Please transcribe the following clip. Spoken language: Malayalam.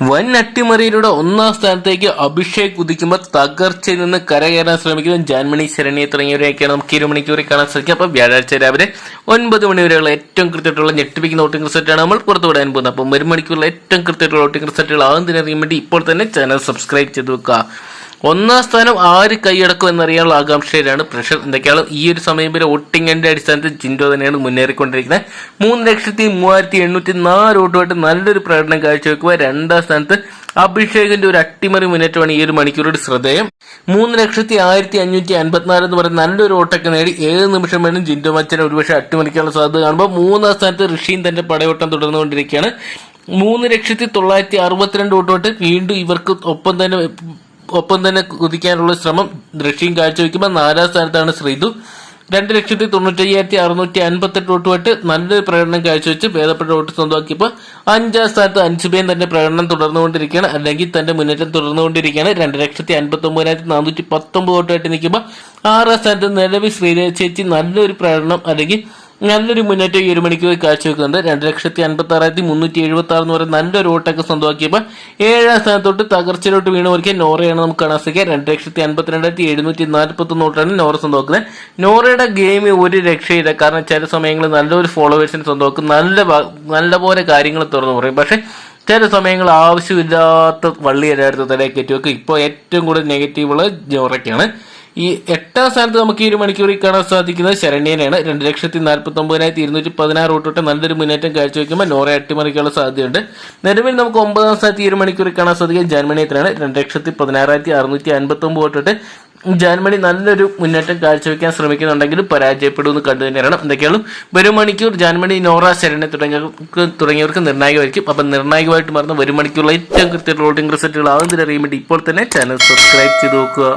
വൻ അട്ടിമറിയിലൂടെ ഒന്നാം സ്ഥാനത്തേക്ക് അഭിഷേക് കുതിക്കുമ്പോൾ തകർച്ചയിൽ നിന്ന് കരകയറാൻ ശ്രമിക്കുന്ന ജാൻമണി ശരണ്യ തുടങ്ങിയവരെയൊക്കെയാണ് നമുക്ക് ഇരു മണിക്കൂറിൽ കാണാൻ സാധിക്കുക. അപ്പോൾ വ്യാഴാഴ്ച രാവിലെ ഒൻപത് മണി വരെയുള്ള ഏറ്റവും കൃത്യമായിട്ടുള്ള ഞെട്ടിപ്പിക്കുന്ന വോട്ടിംഗ് റിസൾട്ടാണ് നമ്മൾ പുറത്തു വിടാൻ പോകുന്നത്. അപ്പം ഒരു മണിക്കൂറിൽ ഏറ്റവും കൃത്യമായിട്ടുള്ള വോട്ടിംഗ് റിസൾട്ടുകൾ ആകുന്നതിനറിയാൻ വേണ്ടി ഇപ്പോൾ തന്നെ ചാനൽ സബ്സ്ക്രൈബ് ചെയ്ത് വെക്കുക. ഒന്നാം സ്ഥാനം ആര് കൈയടക്കും എന്നറിയാനുള്ള ആകാംക്ഷയിലാണ് പ്രഷർ. എന്തൊക്കെയാണ്? ഈ ഒരു സമയം വരെ വോട്ടിങ്ങിന്റെ അടിസ്ഥാനത്തിൽ ജിൻഡോ തന്നെയാണ് മുന്നേറിക്കൊണ്ടിരിക്കുന്നത്. മൂന്ന് ലക്ഷത്തി മൂവായിരത്തി എണ്ണൂറ്റി നാല് വോട്ടുമായിട്ട് നല്ലൊരു പ്രകടനം കാഴ്ചവെക്കുക രണ്ടാം സ്ഥാനത്ത് അഭിഷേകിന്റെ ഒരു അട്ടിമറി മുന്നേറ്റമാണ് ഈ ഒരു മണിക്കൂറുടെ ശ്രദ്ധേയം. മൂന്ന് ലക്ഷത്തി ആയിരത്തി അഞ്ഞൂറ്റി അൻപത്തിനാല് എന്ന് പറയുന്ന നല്ലൊരു വോട്ടൊക്കെ നേടി ഏഴ് നിമിഷം വേണം ജിൻഡോ മച്ചനെ ഒരുപക്ഷെ അട്ടിമറിക്കാനുള്ള സാധ്യത കാണുമ്പോൾ മൂന്നാം സ്ഥാനത്ത് ഋഷിയും തന്റെ പടയോട്ടം തുടർന്നുകൊണ്ടിരിക്കുകയാണ്. മൂന്ന് ലക്ഷത്തി തൊള്ളായിരത്തി അറുപത്തിരണ്ട് വോട്ടുമായിട്ട് വീണ്ടും ഇവർക്ക് ഒപ്പം തന്നെ ഒപ്പം തന്നെ കുതിക്കാനുള്ള ശ്രമം റഷ്യയും കാഴ്ചവെക്കുമ്പോൾ നാലാം സ്ഥാനത്താണ് ശ്രീതു രണ്ട് ലക്ഷത്തി തൊണ്ണൂറ്റയ്യായിരത്തി അറുന്നൂറ്റി അൻപത്തെട്ട് വോട്ടുമായിട്ട് നല്ലൊരു പ്രകടനം കാഴ്ചവെച്ച് ഭേദപ്പെട്ട വോട്ട് സ്വന്തമാക്കിയപ്പോൾ അഞ്ചാം സ്ഥാനത്ത് അൻസുബേൻ തന്റെ പ്രകടനം തുടർന്നുകൊണ്ടിരിക്കുകയാണ്. അല്ലെങ്കിൽ തന്റെ മുന്നേറ്റം തുടർന്നുകൊണ്ടിരിക്കുകയാണ്. രണ്ട് ലക്ഷത്തി അൻപത്തി ഒമ്പതിനായിരത്തി നാനൂറ്റി പത്തൊമ്പത് വോട്ടുമായിട്ട് നിൽക്കുമ്പോൾ ആറാം സ്ഥാനത്ത് നിലവിൽ ശ്രീരാജ് ചേച്ചി നല്ലൊരു പ്രകടനം അല്ലെങ്കിൽ നല്ലൊരു മുന്നേറ്റം ഈ ഒരു മണിക്കൂർ കാഴ്ചവെക്കുന്നുണ്ട് രണ്ട് ലക്ഷത്തി അൻപത്തി ആറായിരത്തി മുന്നൂറ്റി എഴുപത്തി ആറ് എന്ന് പറയുന്ന നല്ലൊരു വോട്ടൊക്കെ സ്വന്തമാക്കിയപ്പോൾ ഏഴാം സ്ഥാനത്തോട്ട് തകർച്ചയിലോട്ട് വീണ് മറിക്കാൻ നോറയാണ് നമുക്ക് കാണാൻ സാധിക്കുക. രണ്ട് ലക്ഷത്തി അൻപത്തിരണ്ടായിരത്തി എഴുന്നൂറ്റി നാൽപ്പത്തി ഒന്ന് വോട്ടാണ് നോറ സ്വന്തമാക്കുന്നത്. നോറയുടെ ഗെയിം ഒരു രക്ഷയില്ല. കാരണം ചില സമയങ്ങളിൽ നല്ലൊരു ഫോളോവേഴ്സിന് സ്വന്തമാക്കും. നല്ല നല്ലപോലെ കാര്യങ്ങൾ തുറന്നു പറയും. പക്ഷേ ചില സമയങ്ങൾ ആവശ്യമില്ലാത്ത വള്ളിയല്ലായിരുന്നു തലയിൽ കയറ്റിവെക്കും ഇപ്പോൾ ഏറ്റവും കൂടുതൽ നെഗറ്റീവുള്ള ജോറയ്ക്കാണ് ഈ എട്ടാം സ്ഥാനത്ത് നമുക്ക് ഈ ഒരു മണിക്കൂറിൽ കാണാൻ സാധിക്കുന്നത് ശരണ്യനാണ്. രണ്ട് ലക്ഷത്തി നാൽപ്പത്തി ഒമ്പതിനായിരത്തി ഇരുന്നൂറ്റി പതിനാറ് വോട്ടോട്ട് നല്ലൊരു മുന്നേറ്റം കാഴ്ചവെക്കുമ്പോൾ നോറെ അട്ടിമറിക്കാനുള്ള സാധ്യതയുണ്ട്. നിലവിൽ നമുക്ക് ഒമ്പതാം സ്ഥാനത്ത് ഈ ഒരു മണിക്കൂറിൽ കാണാൻ സാധിക്കുക ജർമ്മനിയത്തിലാണ് രണ്ട് ലക്ഷത്തി പതിനാറായിരത്തി അറുന്നൂറ്റി അൻപത്തി ഒമ്പത് വോട്ടോട്ട് ജർമ്മനി നല്ലൊരു മുന്നേറ്റം കാഴ്ചവെക്കാൻ ശ്രമിക്കുന്നുണ്ടെങ്കിലും പരാജയപ്പെടുമെന്ന് കണ്ടു തന്നെയാണ്. എന്തൊക്കെയാണ് വരും മണിക്കൂർ ജർമ്മനി നോറ ശരണ തുടങ്ങിയവർക്ക് തുടങ്ങിയവർക്ക് നിർണായകമായിരിക്കും. അപ്പം നിർണായകമായിട്ട് മാറുന്ന വരും മണിക്കൂറിലെ ഏറ്റവും കൃത്യമായിട്ടുള്ള വോട്ടിംഗ് റിസൾട്ടുകൾ ആവുന്നതിൽ അറിയാൻ വേണ്ടി ഇപ്പോൾ തന്നെ ചാനൽ സബ്സ്ക്രൈബ് ചെയ്ത് നോക്കുക.